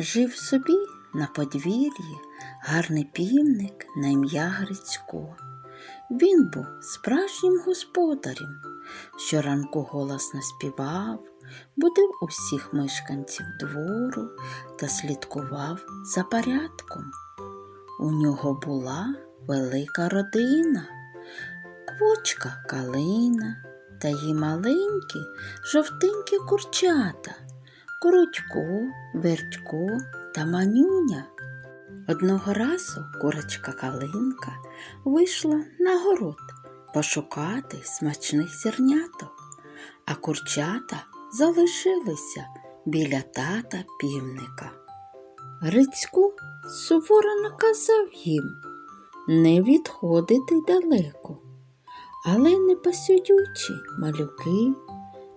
Жив собі на подвір'ї гарний півник на ім'я Грицько. Він був справжнім господарем, щоранку голосно співав, будив усіх мешканців двору та слідкував за порядком. У нього була велика родина, квочка калина та її маленькі жовтенькі курчата, Крутько, Вертько та Манюня. Одного разу курочка Калинка вийшла на город пошукати смачних зерняток, а курчата залишилися біля тата півника. Грицько суворо наказав їм не відходити далеко, але не непосидючі малюки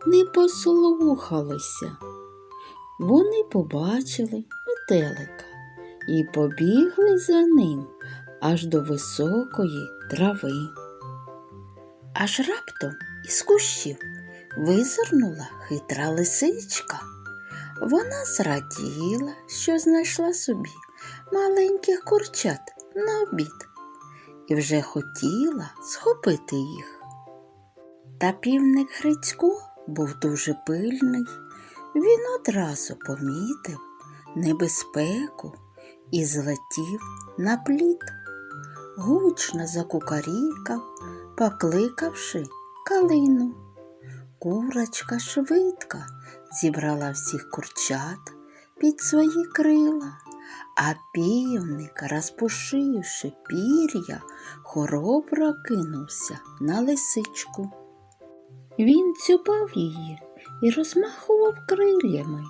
не послухалися. Вони побачили метелика і побігли за ним аж до високої трави. Аж раптом із кущів визирнула хитра лисичка. Вона зраділа, що знайшла собі маленьких курчат на обід і вже хотіла схопити їх. Та півник Грицько був дуже пильний. Він одразу помітив небезпеку і злетів на плід. Гучно закукарікав, покликавши калину. Курочка швидко зібрала всіх курчат під свої крила, а півник, розпушивши пір'я, хоробро кинувся на лисичку. Він цюпав її і розмахував крилями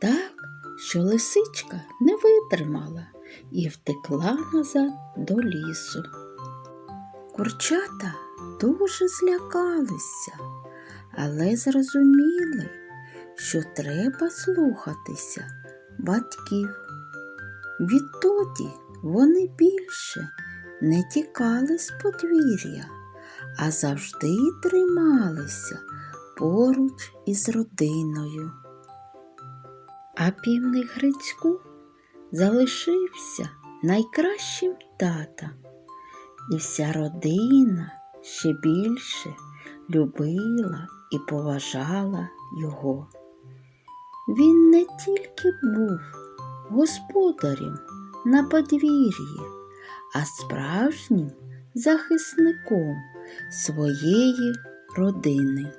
так, що лисичка не витримала і втекла назад до лісу. Курчата дуже злякалися, але зрозуміли, що треба слухатися батьків. Відтоді вони більше не тікали з подвір'я, а завжди трималися поруч із родиною. А півник Грицьку залишився найкращим тата, і вся родина ще більше любила і поважала його. Він не тільки був господарем на подвір'ї, а справжнім захисником своєї родини.